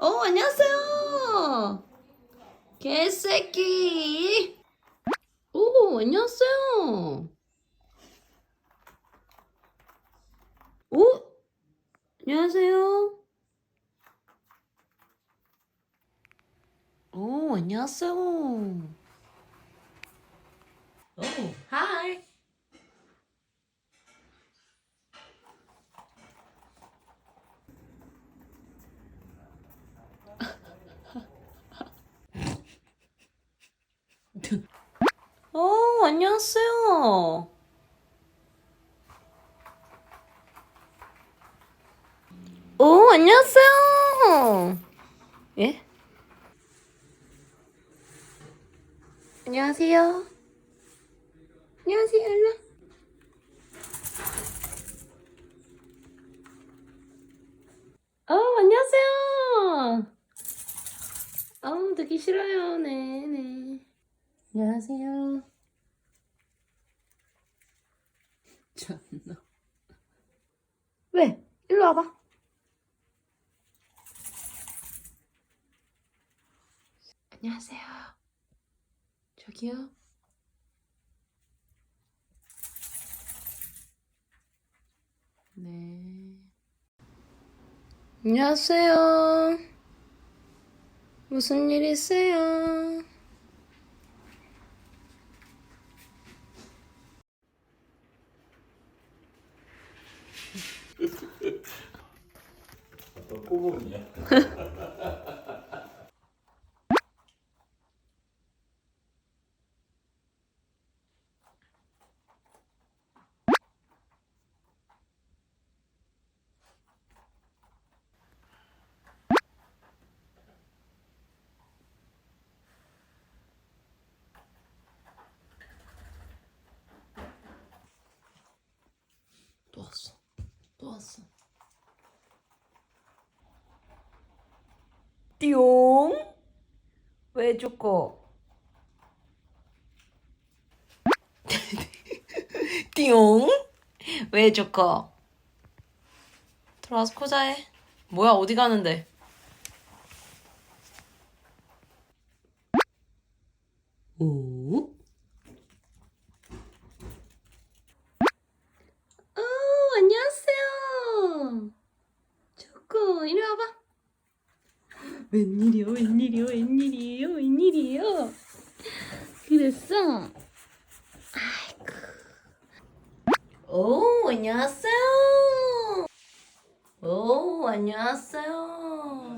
어, 안녕하세요. 개새끼. 오, 안녕하세요. 오, 안녕하세요. 오, 안녕하세요. 오, 하이. 오, 안녕하세요. 오, 안녕하세요. 예? 안녕하세요. 안녕하세요, 일로. 어, 안녕하세요. 아우, 듣기 싫어요. 네, 네. 안녕하세요. 참나. 왜? 일로 와봐. 안녕하세요. 저기요. 네. 안녕하세요. 무슨 일 있어요? 또 왔어. 또 왔어. 띠용? 왜 죽고? 띠용? 왜 죽고? 들어와서 코자해. 뭐야, 어디 가는데? 오? 어, 안녕하세요. 초코, 이리 와봐. 웬일이요, 웬일이요, 웬일이에요, 웬일이에요. 그랬어? 아이고. 오, 안녕하세요. 오, 안녕하세요.